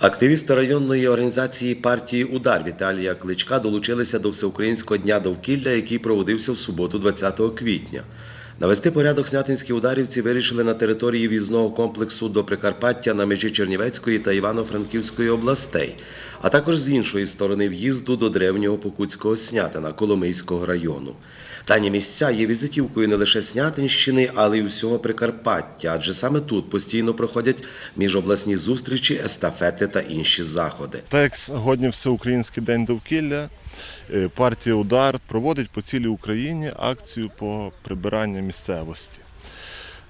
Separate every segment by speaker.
Speaker 1: Активісти районної організації партії Удар Віталія Кличка долучилися до Всеукраїнського дня довкілля, який проводився в суботу, 20 квітня. Навести порядок снятинські ударівці вирішили на території в'їзного комплексу до Прикарпаття на межі Чернівецької та Івано-Франківської областей, а також з іншої сторони в'їзду до древнього Покутського Снятина Коломийського району. Дані місця є візитівкою не лише Снятинщини, але й усього Прикарпаття, адже саме тут постійно проходять міжобласні зустрічі, естафети та інші заходи.
Speaker 2: Так сьогодні Всеукраїнський день довкілля, е, партія Удар проводить по цілій Україні акцію по прибиранню місцевості.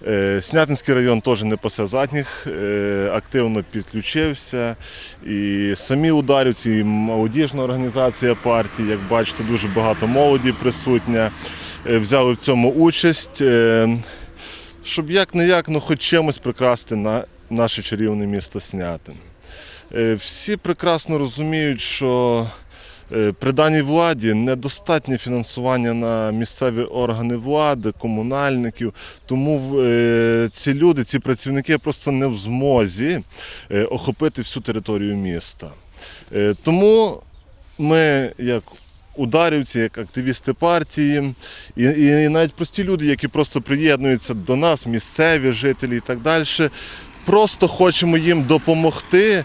Speaker 2: Е, Снятинський район теж не пасе задніх, е, активно підключився. І самі ударівці, і молодіжна організація партії, як бачите, дуже багато молоді присутня, е, взяли в цьому участь, щоб як не як, ну хоч чимось прикрасти на наше чарівне місто Снятин. Всі прекрасно розуміють, що при даній владі недостатнє фінансування на місцеві органи влади, комунальників. Тому е, ці люди, ці працівники просто не в змозі е, охопити всю територію міста. Е, Тому ми, як ударівці, як активісти партії, і навіть прості люди, які просто приєднуються до нас, місцеві жителі і так далі, просто хочемо їм допомогти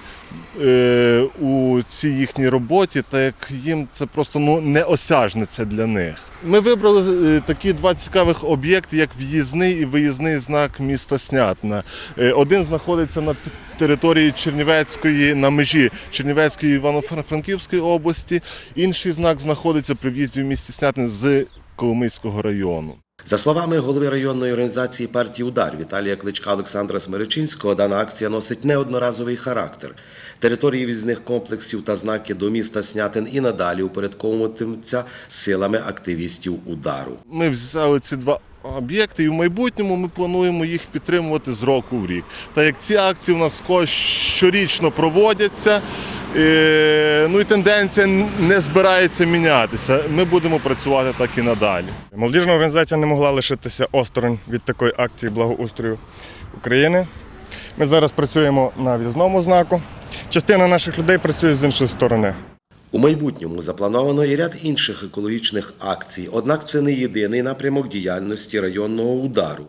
Speaker 2: е, у цій їхній роботі, так як їм це просто ну, неосяжне це для них. Ми вибрали е, такі два цікавих об'єкти, як в'їзний і виїзний знак міста Снятина. Е, Один знаходиться на території Чернівецької, на межі Чернівецької і Івано-Франківської області. Інший знак знаходиться при в'їзді в місті Снятин з Коломийського району.
Speaker 1: За словами голови районної організації партії Удар Віталія Кличка Олександра Смиричинського, дана акція носить неодноразовий характер. Території візних комплексів та знаки до міста Снятин і надалі упорядковуватимуться силами активістів удару.
Speaker 2: Ми взяли ці два об'єкти, і в майбутньому ми плануємо їх підтримувати з року в рік. Так як ці акції у нас щорічно проводяться, ну і тенденція не збирається мінятися. Ми будемо працювати так і надалі.
Speaker 3: Молодіжна організація не могла лишитися осторонь від такої акції благоустрою України. Ми зараз працюємо на в'їзному знаку. Частина наших людей працює з іншої сторони.
Speaker 1: У майбутньому заплановано і ряд інших екологічних акцій, однак це не єдиний напрямок діяльності районного удару.